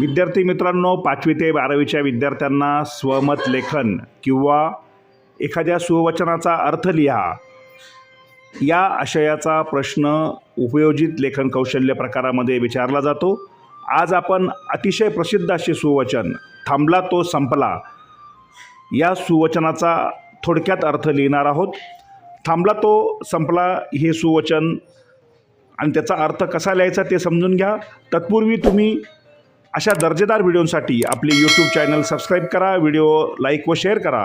विद्यार्थी मित्रांनो पाचवी ते बारावीच्या विद्यार्थ्यांना स्वमत लेखन किंवा एखाद्या सुवचनाचा अर्थ लिहा. या आशयाचा प्रश्न उपयोजित लेखन कौशल्य प्रकारामध्ये विचारला जातो. आज आपण अतिशय प्रसिद्ध असे सुवचन थांबला तो संपला या सुवचनाचा थोडक्यात अर्थ लिहिणार आहोत. थांबला तो संपला हे सुवचन आणि त्याचा अर्थ कसा लिहायचा ते समजून घ्या. तत्पूर्वी तुम्ही अशा दर्जेदार व्हिडिओसाठी आपले यूट्यूब चॅनल सबस्क्राईब करा व्हिडिओ लाईक व शेअर करा.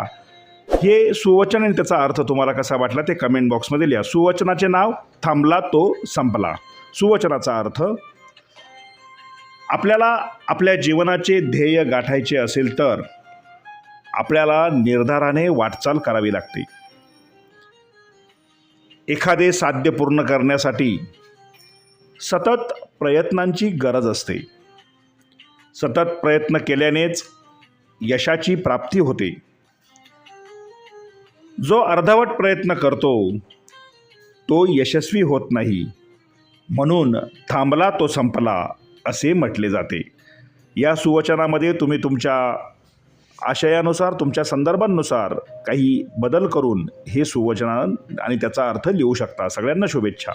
हे सुवचन आणि त्याचा अर्थ तुम्हाला कसा वाटला ते कमेंट बॉक्समध्ये लिहा. सुवचनाचे नाव थांबला तो संपला. सुवचनाचा अर्थ आपल्याला आपल्या जीवनाचे ध्येय गाठायचे असेल तर आपल्याला निर्धाराने वाटचाल करावी लागते. एखादे साध्य पूर्ण करण्यासाठी सतत प्रयत्नांची गरज असते. सतत प्रयत्न केल्यानेच यशाची प्राप्ती होते. जो अर्धवट प्रयत्न करतो तो यशस्वी होत नाही. म्हणून थांबला तो संपला असे म्हटले जाते. या सुवचनामध्ये तुम्ही तुमच्या आशयानुसार तुमच्या संदर्भांनुसार काही बदल करून हे सुवचन आणि त्याचा अर्थ लिहू शकता. सगळ्यांना शुभेच्छा.